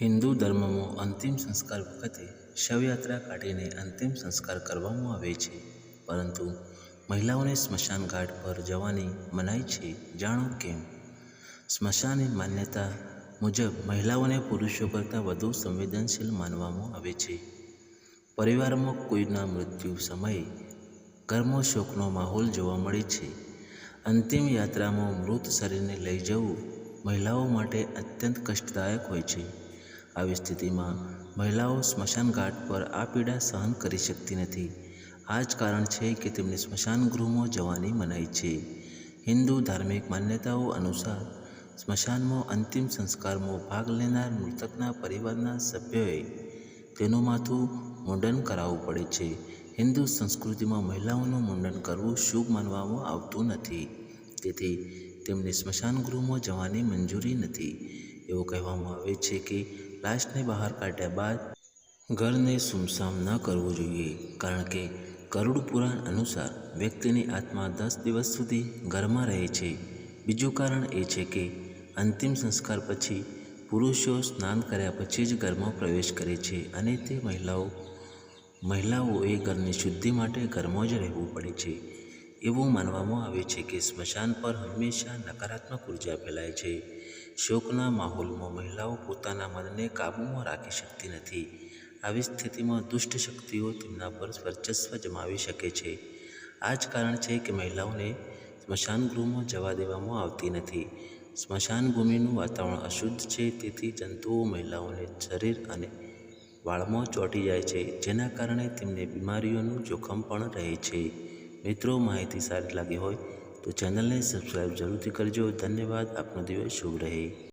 હિન્દુ ધર્મમાં અંતિમ સંસ્કાર વખતે શવયાત્રા કાઢીને અંતિમ સંસ્કાર કરવામાં આવે છે. પરંતુ મહિલાઓને સ્મશાન ઘાટ પર જવાની મનાઈ છે જાણો કેમ? સ્મશાનની માન્યતા મુજબ મહિલાઓને પુરુષો કરતાં વધુ સંવેદનશીલ માનવામાં આવે છે. પરિવારમાં કોઈના મૃત્યુ સમયે ઘરમાં શોકનો માહોલ જોવા મળે છે. અંતિમ યાત્રામાં મૃત શરીરને લઈ જવું મહિલાઓ માટે અત્યંત કષ્ટદાયક હોય છે. આવી સ્થિતિમાં મહિલાઓ સ્મશાન ઘાટ પર આ પીડા સહન કરી શકતી નથી. આ જ કારણ છે કે તેમને સ્મશાન ગૃહમાં જવાની મનાઈ છે. હિન્દુ ધાર્મિક માન્યતાઓ અનુસાર સ્મશાનમાં અંતિમ સંસ્કારમાં ભાગ લેનાર મૃતકના પરિવારના સભ્યોએ તેનું માથું મુંડન કરાવવું પડે છે. હિન્દુ સંસ્કૃતિમાં મહિલાઓનું મુંડન કરવું શુભ માનવામાં આવતું નથી. તેથી તેમને સ્મશાન ગૃહમાં જવાની મંજૂરી નથી. એવું કહેવામાં આવે છે કે લાશને બહાર કાઢ્યા બાદ ઘરને સુમસામ ન કરવું જોઈએ, કારણ કે ગરુડ પુરાણ અનુસાર વ્યક્તિની આત્મા દસ દિવસ સુધી ઘરમાં રહે છે. બીજું કારણ એ છે કે અંતિમ સંસ્કાર પછી પુરુષો સ્નાન કર્યા પછી જ ઘરમાં પ્રવેશ કરે છે અને તે મહિલાઓ, મહિલાઓએ ઘરની શુદ્ધિ માટે ઘરમાં જ રહેવું પડે છે. એવું માનવામાં આવે છે કે સ્મશાન પર હંમેશા નકારાત્મક ઊર્જા ફેલાય છે. શોકના માહોલમાં મહિલાઓ પોતાના મનને કાબૂમાં રાખી શકતી નથી. આવી સ્થિતિમાં દુષ્ટ શક્તિઓ તેમના પર વર્ચસ્વ જમાવી શકે છે. આ જ કારણ છે કે મહિલાઓને સ્મશાન ગૃહમાં જવા દેવામાં આવતી નથી. સ્મશાન ભૂમિનું વાતાવરણ અશુદ્ધ છે, તેથી જંતુઓ મહિલાઓને શરીર અને વાળમાં ચોંટી જાય છે, જેના કારણે તેમને બીમારીઓનું જોખમ પણ રહે છે. મિત્રો, માહિતી સારી લાગી હોય તો ચેનલને સબસ્ક્રાઈબ જરૂરથી કરજો. ધન્યવાદ. આપનો દિવસ શુભ રહે.